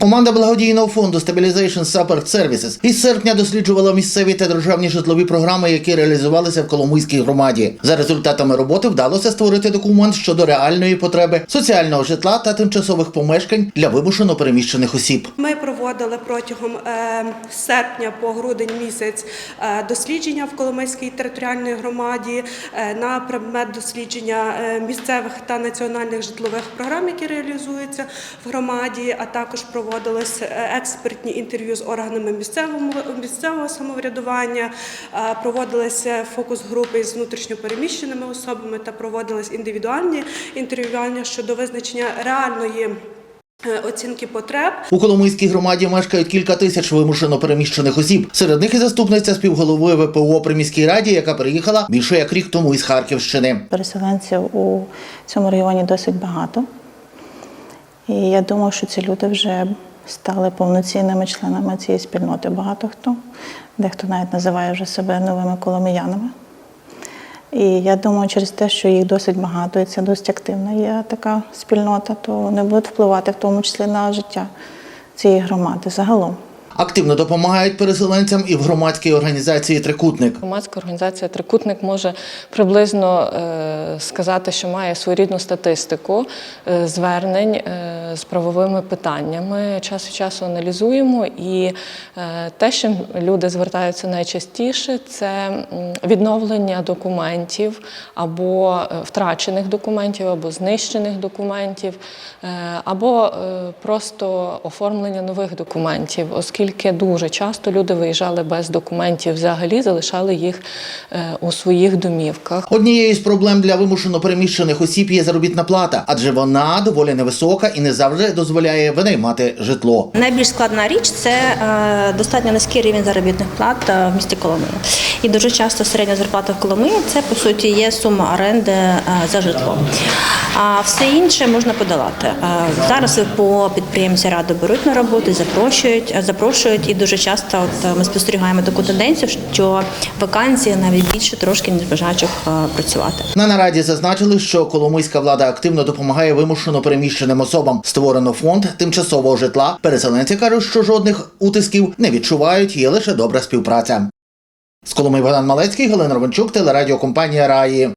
Команда благодійного фонду Stabilization Support Services із серпня досліджувала місцеві та державні житлові програми, які реалізувалися в Коломийській громаді. За результатами роботи вдалося створити документ щодо реальної потреби соціального житла та тимчасових помешкань для вимушено переміщених осіб. Ми проводили протягом е, серпня по грудень місяць е, дослідження в Коломийській територіальній громаді е, на предмет дослідження місцевих та національних житлових програм, які реалізуються в громаді, а також проводились експертні інтерв'ю з органами місцевого, самоврядування, проводилися фокус-групи з внутрішньопереміщеними особами та проводились індивідуальні інтерв'ювання щодо визначення реальної оцінки потреб У Коломийській громаді мешкають кілька тисяч вимушено переміщених осіб. Серед них і заступниця співголови ВПО при міській раді, яка приїхала більше як рік тому із Харківщини. Переселенців у цьому регіоні досить багато. І я думаю, що ці люди вже стали повноцінними членами цієї спільноти. Багато хто, дехто навіть називає вже себе новими коломиянами. І я думаю, через те, що їх досить багато, і це досить активна є така спільнота, то вони будуть впливати в тому числі на життя цієї громади загалом. Активно допомагають переселенцям і в громадській організації Трикутник. Громадська організація Трикутник може приблизно е, сказати, що має своєрідну статистику е, звернень е, з правовими питаннями. Час від часу аналізуємо, і те, що люди звертаються найчастіше, це відновлення документів або втрачених документів, або знищених документів, або просто оформлення нових документів, оскільки дуже часто люди виїжджали без документів, взагалі залишали їх е, у своїх домівках. Однією з проблем для вимушено переміщених осіб є заробітна плата, адже вона доволі невисока і не завжди дозволяє винаймати житло. Найбільш складна річ це е, достатньо низький рівень заробітних плат е, в місті Коломиї. І дуже часто середня зарплата в Коломиї це по суті є сума оренди за житло. А все інше можна подолати. Зараз по підприємці раду беруть на роботу, запрошують, е, запрошують, і дуже часто от е, ми спостерігаємо таку тенденцію, що вакансії навіть більше трошки ніж бажаючих е, працювати. На нараді зазначили, що коломийська влада активно допомагає вимушено переміщеним особам. Створено фонд тимчасового житла. Переселенці кажуть, що жодних утисків не відчувають, є лише добра співпраця. З Коломиї Богдан Малецький, Галина Ровенчук, телерадіокомпанія Раї.